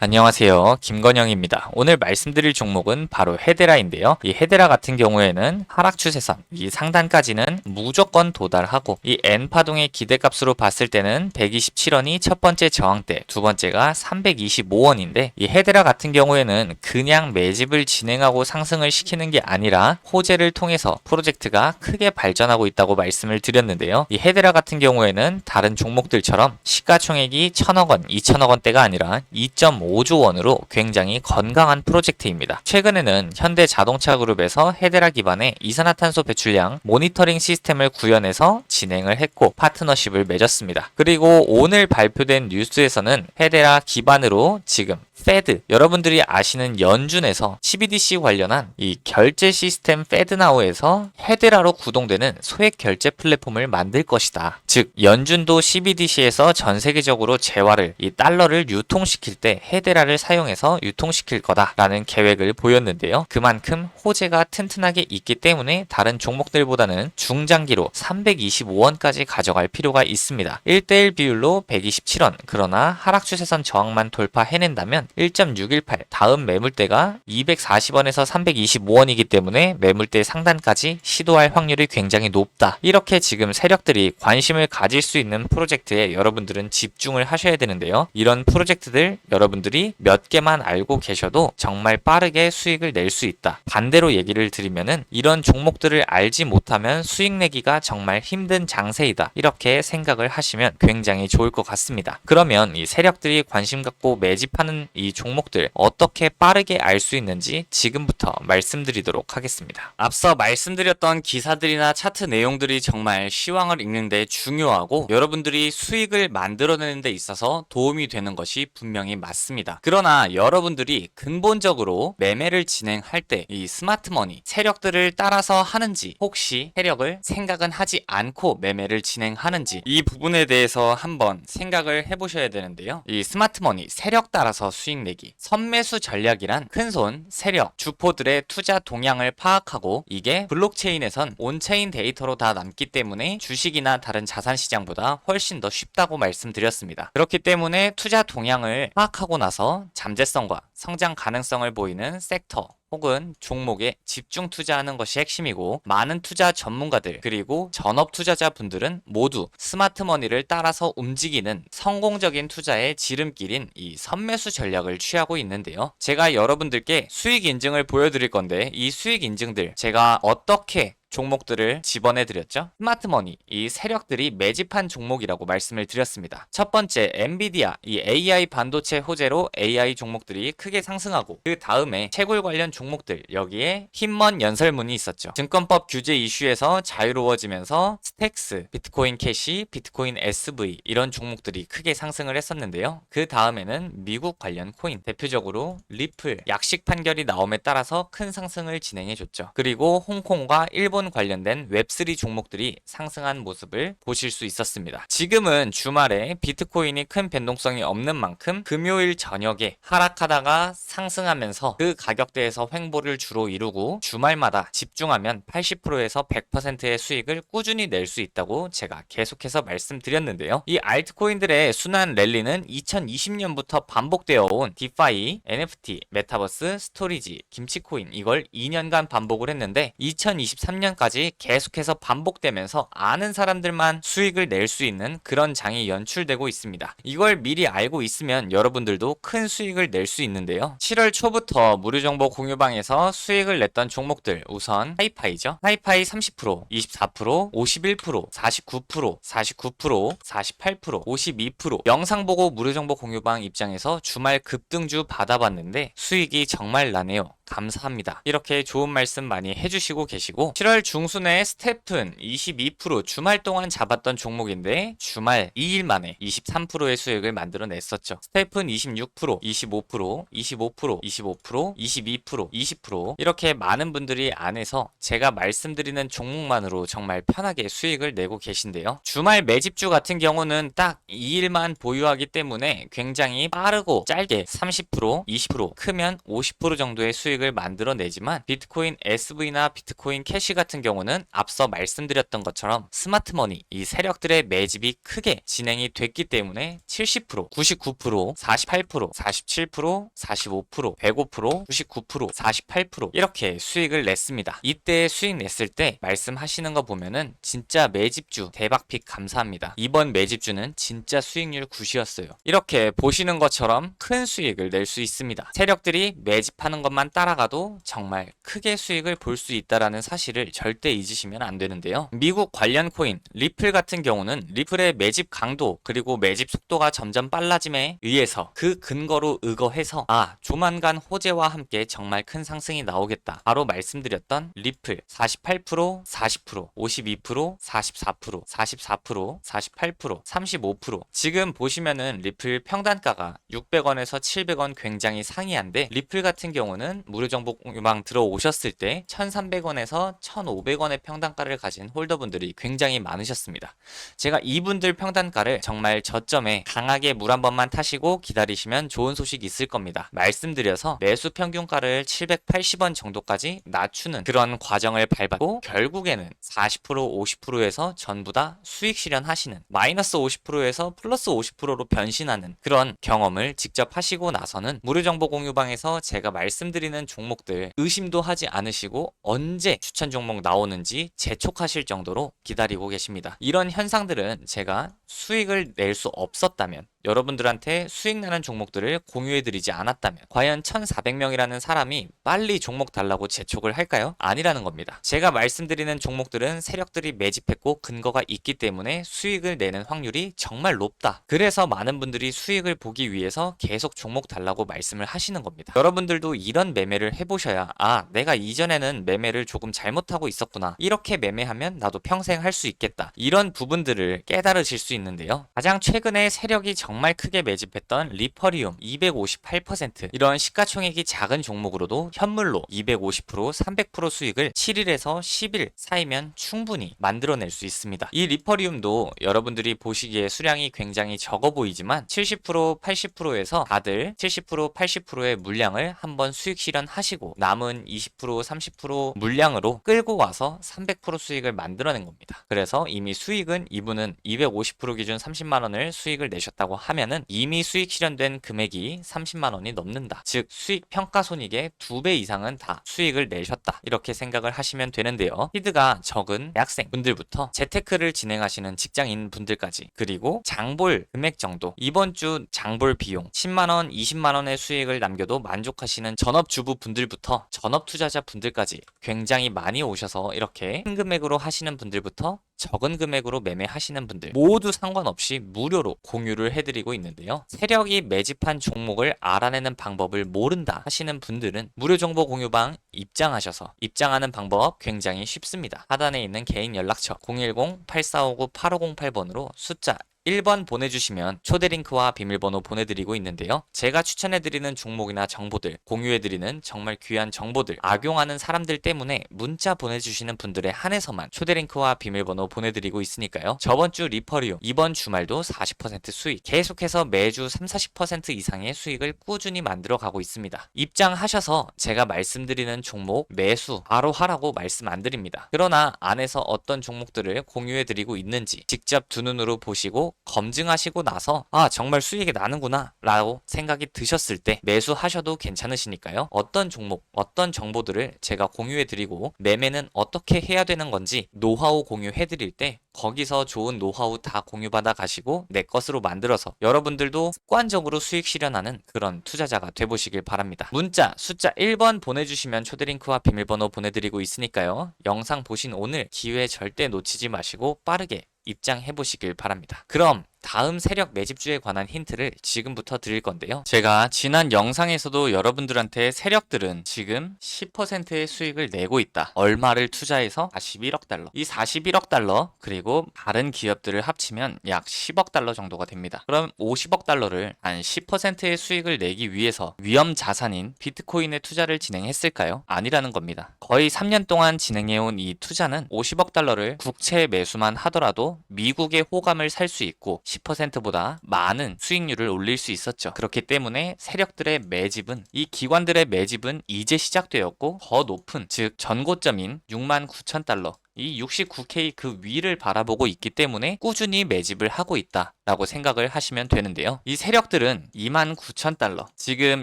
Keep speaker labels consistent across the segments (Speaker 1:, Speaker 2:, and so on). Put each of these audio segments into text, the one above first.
Speaker 1: 안녕하세요. 김건영입니다. 오늘 말씀드릴 종목은 바로 헤데라인데요. 이 헤데라 같은 경우에는 하락 추세선, 이 상단까지는 무조건 도달하고 이 N 파동의 기대값으로 봤을 때는 127원이 첫 번째 저항대, 두 번째가 325원인데 이 헤데라 같은 경우에는 그냥 매집을 진행하고 상승을 시키는 게 아니라 호재를 통해서 프로젝트가 크게 발전하고 있다고 말씀을 드렸는데요. 이 헤데라 같은 경우에는 다른 종목들처럼 시가총액이 1000억 원, 2000억 원대가 아니라 2.5조 원으로 굉장히 건강한 프로젝트입니다. 최근에는 현대 자동차 그룹에서 헤데라 기반의 이산화탄소 배출량 모니터링 시스템을 구현해서 진행을 했고 파트너십을 맺었습니다. 그리고 오늘 발표된 뉴스에서는 헤데라 기반으로 지금 페드 여러분들이 아시는 연준에서 CBDC 관련한 이 결제 시스템 페드나우에서 헤데라로 구동되는 소액 결제 플랫폼을 만들 것이다. 즉 연준도 CBDC에서 전 세계적으로 재화를 이 달러를 유통시킬 때 헤데라를 사용해서 유통시킬 거다라는 계획을 보였는데요. 그만큼 호재가 튼튼하게 있기 때문에 다른 종목들보다는 중장기로 325원까지 가져갈 필요가 있습니다. 1대1 비율로 127원 그러나 하락 추세선 저항만 돌파해낸다면 1.618 다음 매물대가 240원에서 325원이기 때문에 매물대 상단까지 시도할 확률이 굉장히 높다. 이렇게 지금 세력들이 관심을 가질 수 있는 프로젝트에 여러분들은 집중을 하셔야 되는데요. 이런 프로젝트들 여러분들 이 몇 개만 알고 계셔도 정말 빠르게 수익을 낼 수 있다. 반대로 얘기를 드리면은 이런 종목들을 알지 못하면 수익 내기가 정말 힘든 장세이다. 이렇게 생각을 하시면 굉장히 좋을 것 같습니다. 그러면 이 세력들이 관심 갖고 매집하는 이 종목들 어떻게 빠르게 알 수 있는지 지금부터 말씀드리도록 하겠습니다. 앞서 말씀드렸던 기사들이나 차트 내용들이 정말 시황을 읽는데 중요하고 여러분들이 수익을 만들어내는 데 있어서 도움이 되는 것이 분명히 맞습니다. 그러나 여러분들이 근본적으로 매매를 진행할 때 이 스마트머니 세력들을 따라서 하는지 혹시 세력을 생각은 하지 않고 매매를 진행하는지 이 부분에 대해서 한번 생각을 해보셔야 되는데요. 이 스마트머니 세력 따라서 수익 내기 선매수 전략이란 큰손 세력 주포들의 투자 동향을 파악하고 이게 블록체인에선 온체인 데이터로 다 남기 때문에 주식이나 다른 자산 시장보다 훨씬 더 쉽다고 말씀드렸습니다. 그렇기 때문에 투자 동향을 파악하고 나서 잠재성과 성장 가능성을 보이는 섹터 혹은 종목에 집중 투자하는 것이 핵심이고 많은 투자 전문가들 그리고 전업 투자자 분들은 모두 스마트 머니를 따라서 움직이는 성공적인 투자의 지름길인 이 선매수 전략을 취하고 있는데요. 제가 여러분들께 수익 인증을 보여드릴 건데 이 수익 인증들 제가 어떻게 종목들을 집어내 드렸죠. 스마트머니, 이 세력들이 매집한 종목이라고 말씀을 드렸습니다. 첫 번째, 엔비디아, 이 AI 반도체 호재로 AI 종목들이 크게 상승하고 그 다음에 채굴 관련 종목들 여기에 힘먼 연설문이 있었죠. 증권법 규제 이슈에서 자유로워지면서 스택스, 비트코인 캐시, 비트코인 SV 이런 종목들이 크게 상승을 했었는데요. 그 다음에는 미국 관련 코인, 대표적으로 리플, 약식 판결이 나옴에 따라서 큰 상승을 진행해 줬죠. 그리고 홍콩과 일본 관련된 웹3 종목들이 상승한 모습을 보실 수 있었습니다. 지금은 주말에 비트코인이 큰 변동성이 없는 만큼 금요일 저녁에 하락하다가 상승하면서 그 가격대에서 횡보를 주로 이루고 주말마다 집중하면 80%에서 100%의 수익을 꾸준히 낼 수 있다고 제가 계속해서 말씀드렸는데요. 이 알트코인들의 순환 랠리는 2020년부터 반복되어 온 디파이, NFT, 메타버스, 스토리지, 김치코인 이걸 2년간 반복을 했는데 2023년 까지 계속해서 반복되면서 아는 사람들만 수익을 낼 수 있는 그런 장이 연출되고 있습니다. 이걸 미리 알고 있으면 여러분들도 큰 수익을 낼 수 있는데요. 7월 초부터 무료 정보 공유방에서 수익을 냈던 종목들 우선 하이파이죠. 하이파이 30%, 24%, 51%, 49%, 49%, 48%, 52% 영상 보고 무료 정보 공유방 입장에서 주말 급등주 받아봤는데 수익이 정말 나네요. 감사합니다. 이렇게 좋은 말씀 많이 해주시고 계시고 7월 중순에 스태픈 22% 주말 동안 잡았던 종목인데 주말 2일 만에 23%의 수익을 만들어냈었죠. 스태픈 26%, 25%, 25%, 25%, 22%, 20% 이렇게 많은 분들이 안에서 제가 말씀드리는 종목만으로 정말 편하게 수익을 내고 계신데요. 주말 매집주 같은 경우는 딱 2일만 보유하기 때문에 굉장히 빠르고 짧게 30%, 20%, 크면 50% 정도의 수익을 수익을 만들어내지만 비트코인 SV나 비트코인 캐시 같은 경우는 앞서 말씀드렸던 것처럼 스마트머니 이 세력들의 매집이 크게 진행이 됐기 때문에 70%, 99%, 48%, 47%, 45%, 105%, 99%, 48% 이렇게 수익을 냈습니다. 이때 수익 냈을 때 말씀하시는 거 보면은 진짜 매집주 대박픽 감사합니다. 이번 매집주는 진짜 수익률 굿이었어요. 이렇게 보시는 것처럼 큰 수익을 낼 수 있습니다. 세력들이 매집하는 것만 따라 가도 정말 크게 수익을 볼 수 있다라는 사실을 절대 잊으시면 안 되는데요. 미국 관련 코인 리플 같은 경우는 리플의 매집 강도 그리고 매집 속도가 점점 빨라짐에 의해서 그 근거로 의거해서 아 조만간 호재와 함께 정말 큰 상승이 나오겠다. 바로 말씀드렸던 리플 48%, 40%, 52%, 44%, 44%, 48%, 35% 지금 보시면은 리플 평단가가 600원에서 700원 굉장히 상이한데 리플 같은 경우는 무료 정보 공유방 들어오셨을 때 1300원에서 1500원의 평단가를 가진 홀더분들이 굉장히 많으셨습니다. 제가 이분들 평단가를 정말 저점에 강하게 물 한 번만 타시고 기다리시면 좋은 소식 있을 겁니다. 말씀드려서 매수 평균가를 780원 정도까지 낮추는 그런 과정을 밟았고 결국에는 40% 50%에서 전부 다 수익 실현하시는 마이너스 50%에서 플러스 50%로 변신하는 그런 경험을 직접 하시고 나서는 무료 정보 공유방에서 제가 말씀드리는 종목들 의심도 하지 않으시고 언제 추천 종목 나오는지 재촉하실 정도로 기다리고 계십니다. 이런 현상들은 제가 수익을 낼 수 없었다면 여러분들한테 수익 나는 종목들을 공유해드리지 않았다면 과연 1400명이라는 사람이 빨리 종목 달라고 재촉을 할까요? 아니라는 겁니다. 제가 말씀드리는 종목들은 세력들이 매집했고 근거가 있기 때문에 수익을 내는 확률이 정말 높다. 그래서 많은 분들이 수익을 보기 위해서 계속 종목 달라고 말씀을 하시는 겁니다. 여러분들도 이런 매매를 해보셔야 아 내가 이전에는 매매를 조금 잘못하고 있었구나. 이렇게 매매하면 나도 평생 할 수 있겠다. 이런 부분들을 깨달으실 수 있는데요. 가장 최근에 세력이 정말 크게 매집했던 리퍼리움 258% 이런 시가총액이 작은 종목으로도 현물로 250% 300% 수익을 7일에서 10일 사이면 충분히 만들어낼 수 있습니다. 이 리퍼리움도 여러분들이 보시기에 수량이 굉장히 적어 보이지만 70% 80%에서 다들 70% 80%의 물량을 한번 수익 실현하시고 남은 20% 30% 물량으로 끌고 와서 300% 수익을 만들어낸 겁니다. 그래서 이미 수익은 이분은 250% 기준 30만 원을 수익을 내셨다고 하면은 이미 수익 실현된 금액이 30만 원이 넘는다. 즉 수익 평가 손익의 2배 이상은 다 수익을 내셨다. 이렇게 생각을 하시면 되는데요. 히드가 적은 대학생 분들부터 재테크를 진행하시는 직장인 분들까지 그리고 장볼 금액 정도 이번 주 장볼 비용 10만 원, 20만 원의 수익을 남겨도 만족하시는 전업 주부 분들부터 전업 투자자 분들까지 굉장히 많이 오셔서 이렇게 큰 금액으로 하시는 분들부터 적은 금액으로 매매하시는 분들 모두 상관없이 무료로 공유를 해드리고 있는데요. 세력이 매집한 종목을 알아내는 방법을 모른다 하시는 분들은 무료 정보 공유방 입장하셔서 입장하는 방법 굉장히 쉽습니다. 하단에 있는 개인 연락처 010-8459-8508번으로 숫자 1번 보내주시면 초대 링크와 비밀번호 보내드리고 있는데요. 제가 추천해드리는 종목이나 정보들, 공유해드리는 정말 귀한 정보들, 악용하는 사람들 때문에 문자 보내주시는 분들에 한해서만 초대 링크와 비밀번호 보내드리고 있으니까요. 저번 주 리퍼리움, 이번 주말도 40% 수익, 계속해서 매주 3, 40% 이상의 수익을 꾸준히 만들어 가고 있습니다. 입장하셔서 제가 말씀드리는 종목 매수 바로 하라고 말씀 안 드립니다. 그러나 안에서 어떤 종목들을 공유해드리고 있는지 직접 두 눈으로 보시고 검증하시고 나서 아 정말 수익이 나는구나 라고 생각이 드셨을 때 매수하셔도 괜찮으시니까요 어떤 종목 어떤 정보들을 제가 공유해 드리고 매매는 어떻게 해야 되는 건지 노하우 공유해 드릴 때 거기서 좋은 노하우 다 공유받아 가시고 내 것으로 만들어서 여러분들도 습관적으로 수익 실현하는 그런 투자자가 돼보시길 바랍니다. 문자 숫자 1번 보내주시면 초대링크와 비밀번호 보내드리고 있으니까요. 영상 보신 오늘 기회 절대 놓치지 마시고 빠르게 입장해 보시길 바랍니다. 그럼 다음 세력 매집주에 관한 힌트를 지금부터 드릴 건데요. 제가 지난 영상에서도 여러분들한테 세력들은 지금 10%의 수익을 내고 있다. 얼마를 투자해서 41억 달러. 이 41억 달러 그리고 다른 기업들을 합치면 약 10억 달러 정도가 됩니다. 그럼 50억 달러를 한 10%의 수익을 내기 위해서 위험 자산인 비트코인에 투자를 진행했을까요? 아니라는 겁니다. 거의 3년 동안 진행해온 이 투자는 50억 달러를 국채 매수만 하더라도 미국의 호감을 살 수 있고 10%보다 많은 수익률을 올릴 수 있었죠. 그렇기 때문에 세력들의 매집은 이 기관들의 매집은 이제 시작되었고 더 높은 즉 전고점인 6만 9천 달러 이 69K 그 위를 바라보고 있기 때문에 꾸준히 매집을 하고 있다 라고 생각을 하시면 되는데요. 이 세력들은 29,000달러, 지금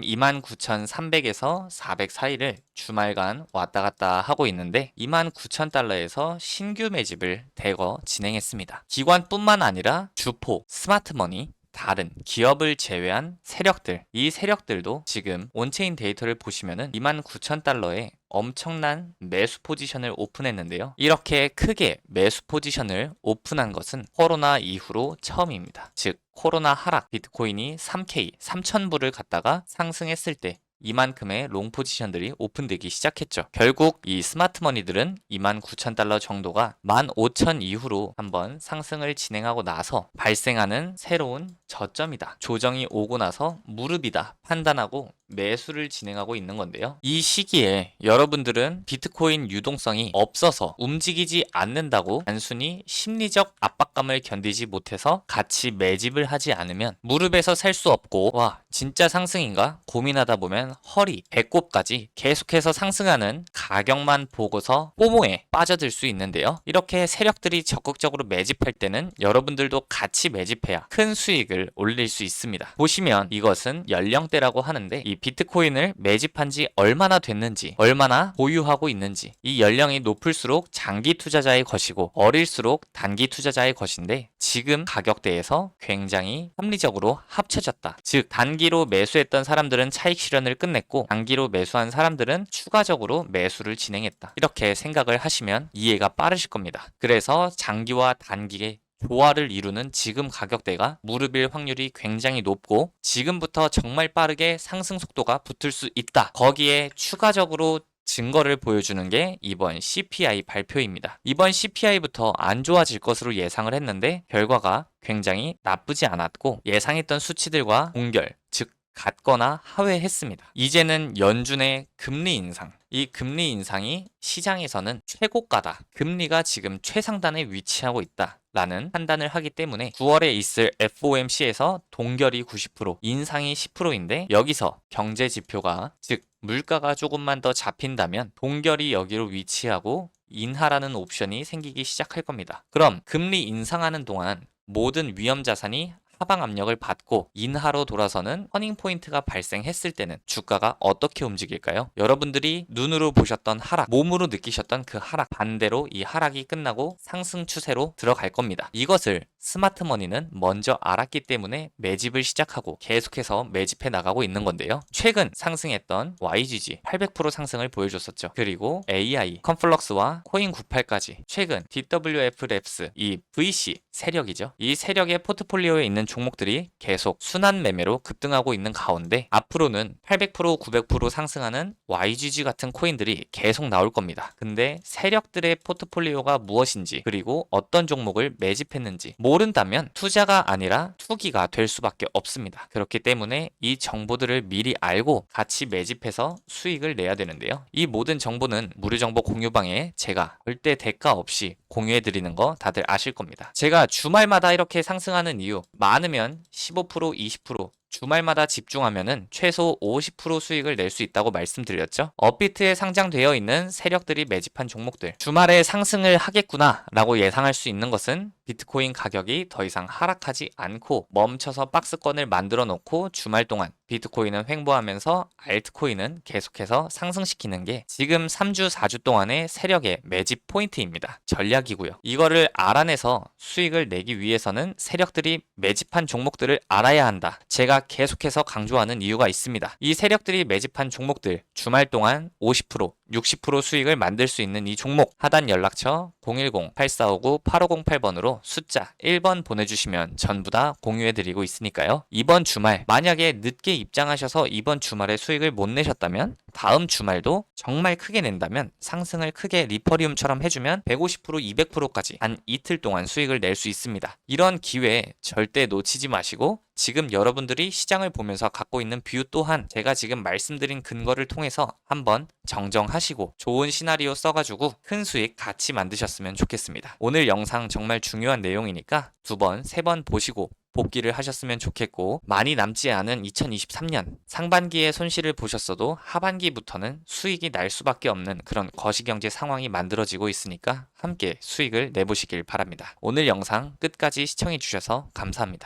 Speaker 1: 29,300에서 400 사이를 주말간 왔다 갔다 하고 있는데 29,000달러에서 신규 매집을 대거 진행했습니다. 기관뿐만 아니라 주포, 스마트머니, 다른 기업을 제외한 세력들, 이 세력들도 지금 온체인 데이터를 보시면은 29,000달러에 엄청난 매수 포지션을 오픈했는데요. 이렇게 크게 매수 포지션을 오픈한 것은 코로나 이후로 처음입니다. 즉, 코로나 하락 비트코인이 3K, 3,000불을 갔다가 상승했을 때 이만큼의 롱 포지션들이 오픈되기 시작했죠. 결국 이 스마트 머니들은 29,000달러 정도가 15,000 이후로 한번 상승을 진행하고 나서 발생하는 새로운 저점이다. 조정이 오고 나서 무릎이다. 판단하고 매수를 진행하고 있는 건데요. 이 시기에 여러분들은 비트코인 유동성이 없어서 움직이지 않는다고 단순히 심리적 압박감을 견디지 못해서 같이 매집을 하지 않으면 무릎에서 살 수 없고 와 진짜 상승인가 고민하다 보면 허리, 배꼽까지 계속해서 상승하는 가격만 보고서 포모에 빠져들 수 있는데요. 이렇게 세력들이 적극적으로 매집할 때는 여러분들도 같이 매집해야 큰 수익을 올릴 수 있습니다. 보시면 이것은 연령대라고 하는데 이 비트코인을 매집한 지 얼마나 됐는지, 얼마나 보유하고 있는지, 이 연령이 높을수록 장기 투자자의 것이고 어릴수록 단기 투자자의 것인데 지금 가격대에서 굉장히 합리적으로 합쳐졌다. 즉 단기로 매수했던 사람들은 차익 실현을 끝냈고 단기로 매수한 사람들은 추가적으로 매수를 진행했다. 이렇게 생각을 하시면 이해가 빠르실 겁니다. 그래서 장기와 단기의 조화를 이루는 지금 가격대가 무릎일 확률이 굉장히 높고 지금부터 정말 빠르게 상승 속도가 붙을 수 있다. 거기에 추가적으로 증거를 보여주는 게 이번 CPI 발표입니다. 이번 CPI부터 안 좋아질 것으로 예상을 했는데 결과가 굉장히 나쁘지 않았고 예상했던 수치들과 동결, 즉 같거나 하회했습니다. 이제는 연준의 금리 인상, 이 금리 인상이 시장에서는 최고가다. 금리가 지금 최상단에 위치하고 있다. 라는 판단을 하기 때문에 9월에 있을 FOMC에서 동결이 90%, 인상이 10%인데 여기서 경제 지표가 즉 물가가 조금만 더 잡힌다면 동결이 여기로 위치하고 인하라는 옵션이 생기기 시작할 겁니다. 그럼 금리 인상하는 동안 모든 위험 자산이 하방 압력을 받고 인하로 돌아서는 터닝 포인트가 발생했을 때는 주가가 어떻게 움직일까요? 여러분들이 눈으로 보셨던 하락, 몸으로 느끼셨던 그 하락 반대로 이 하락이 끝나고 상승 추세로 들어갈 겁니다. 이것을 스마트머니는 먼저 알았기 때문에 매집을 시작하고 계속해서 매집해 나가고 있는 건데요. 최근 상승했던 YGG 800% 상승을 보여줬었죠. 그리고 AI, 컨플럭스와 코인98까지 최근 DWF 랩스 이 VC 세력이죠. 이 세력의 포트폴리오에 있는 종목들이 계속 순환 매매로 급등하고 있는 가운데 앞으로는 800% 900% 상승하는 YGG 같은 코인들이 계속 나올 겁니다. 근데 세력들의 포트폴리오가 무엇인지 그리고 어떤 종목을 매집했는지 모른다면 투자가 아니라 투기가 될 수밖에 없습니다. 그렇기 때문에 이 정보들을 미리 알고 같이 매집해서 수익을 내야 되는데요. 이 모든 정보는 무료 정보 공유방에 제가 절대 대가 없이 공유해 드리는 거 다들 아실 겁니다. 제가 주말마다 이렇게 상승하는 이유 많 으면 15% 20% 주말마다 집중하면은 최소 50% 수익을 낼 수 있다고 말씀드렸죠. 업비트에 상장되어 있는 세력들이 매집한 종목들. 주말에 상승을 하겠구나 라고 예상할 수 있는 것은 비트코인 가격이 더 이상 하락하지 않고 멈춰서 박스권을 만들어 놓고 주말 동안 비트코인은 횡보하면서 알트코인은 계속해서 상승시키는 게 지금 3주, 4주 동안의 세력의 매집 포인트입니다. 전략이고요. 이거를 알아내서 수익을 내기 위해서는 세력들이 매집한 종목들을 알아야 한다. 제가 계속해서 강조하는 이유가 있습니다. 이 세력들이 매집한 종목들 주말 동안 50%, 60% 수익을 만들 수 있는 이 종목 하단 연락처 010-8459-8508번으로 숫자 1번 보내주시면 전부 다 공유해드리고 있으니까요. 이번 주말 만약에 늦게 입장하셔서 이번 주말에 수익을 못 내셨다면 다음 주말도 정말 크게 낸다면 상승을 크게 리퍼리움처럼 해주면 150% 200%까지 한 이틀 동안 수익을 낼 수 있습니다. 이런 기회 절대 놓치지 마시고 지금 여러분들이 시장을 보면서 갖고 있는 뷰 또한 제가 지금 말씀드린 근거를 통해서 한번 정정하시고 좋은 시나리오 써가지고 큰 수익 같이 만드셨으면 좋겠습니다. 오늘 영상 정말 중요한 내용이니까 두 번, 세 번 보시고 복귀를 하셨으면 좋겠고 많이 남지 않은 2023년 상반기에 손실을 보셨어도 하반기부터는 수익이 날 수밖에 없는 그런 거시경제 상황이 만들어지고 있으니까 함께 수익을 내보시길 바랍니다. 오늘 영상 끝까지 시청해 주셔서 감사합니다.